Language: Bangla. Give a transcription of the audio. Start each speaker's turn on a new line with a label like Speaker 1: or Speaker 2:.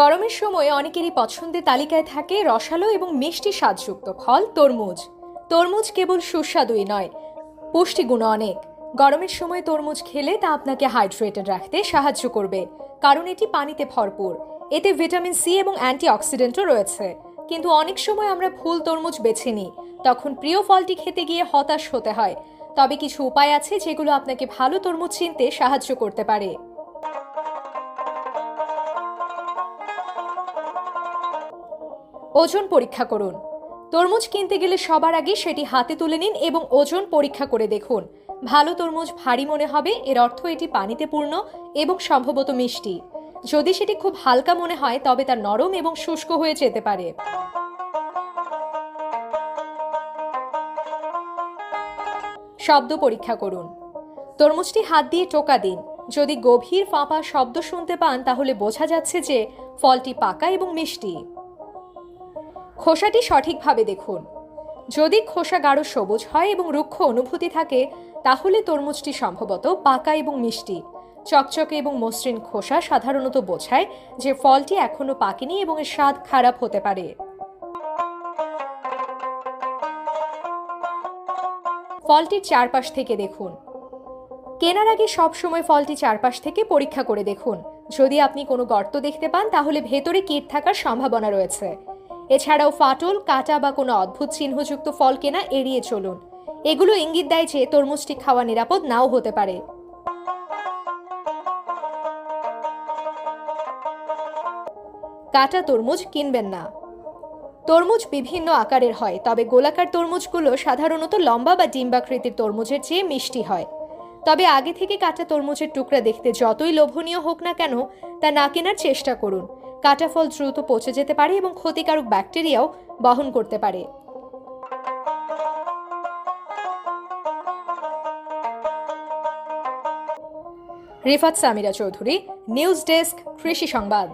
Speaker 1: গরমের সময় অনেকেরই পছন্দের তালিকায় থাকে রসালো এবং মিষ্টি স্বাদযুক্ত ফল তরমুজ। তরমুজ কেবল সুস্বাদুই নয় পুষ্টিগুণ অনেক। গরমের সময় তরমুজ খেলে তা আপনাকে হাইড্রেটেড রাখতে সাহায্য করবে, কারণ এটি পানিতে ভরপুর। এতে ভিটামিন সি এবং অ্যান্টিঅক্সিডেন্টও রয়েছে। কিন্তু অনেক সময় আমরা ভুল তরমুজ বেছে নিই, তখন প্রিয় ফলটি খেতে গিয়ে হতাশ হতে হয়। তবে কিছু উপায় আছে যেগুলো আপনাকে ভালো তরমুজ চিনতে সাহায্য করতে পারে। ওজন পরীক্ষা করুন। তরমুজ কিনতে গেলে সবার আগে সেটি হাতে তুলে নিন এবং ওজন পরীক্ষা করে দেখুন। ভালো তরমুজ ভারী মনে হবে, এর অর্থ এটি পানিতে পূর্ণ এবং সম্ভবত মিষ্টি। যদি সেটি খুব হালকা মনে হয়, তবে তা নরম এবং শুষ্ক হয়ে যেতে পারে। শব্দ পরীক্ষা করুন। তরমুজটি হাত দিয়ে টোকা দিন। যদি গভীর ফাঁপা শব্দ শুনতে পান, তাহলে বোঝা যাচ্ছে যে ফলটি পাকা এবং মিষ্টি। খোসাটি সঠিকভাবে দেখুন। যদি খোসা গাঢ় সবুজ হয় এবং রুক্ষ অনুভূতি থাকে, তাহলে তরমুজটি সম্ভবত পাকা এবং মিষ্টি। চকচকে এবং মসৃণ খোসা সাধারণত বোঝায় যে ফলটি এখনও পাকেনি এবং এর স্বাদ খারাপ হতে পারে। ফলটির চারপাশ থেকে দেখুন। কেনার আগে সবসময় ফলটি চারপাশ থেকে পরীক্ষা করে দেখুন। যদি আপনি কোনো গর্ত দেখতে পান, তাহলে ভেতরে কীট থাকার সম্ভাবনা রয়েছে। এছাড়াও ফাটল, কাটা বা কোনো অদ্ভুত চিহ্নযুক্ত ফল কেনা এড়িয়ে চলুন। এগুলো ইঙ্গিত দেয় যে তরমুজটি খাওয়া নিরাপদ নাও হতে পারে। কাটা তরমুজ কিনবেন না। তরমুজ বিভিন্ন আকারের হয়, তবে গোলাকার তরমুজগুলো সাধারণত লম্বা বা ডিম্বাকৃতির তরমুজের চেয়ে মিষ্টি হয়। তবে আগে থেকে কাটা তরমুজের টুকরা দেখতে যতই লোভনীয় হোক না কেন, তা না কেনার চেষ্টা করুন। কাটা ফল দ্রুত পচে যেতে পারে এবং ক্ষতিকারক ব্যাকটেরিয়াও বহন করতে পারে। রিফাত সামিরা চৌধুরী, নিউজ ডেস্ক, কৃষি সংবাদ।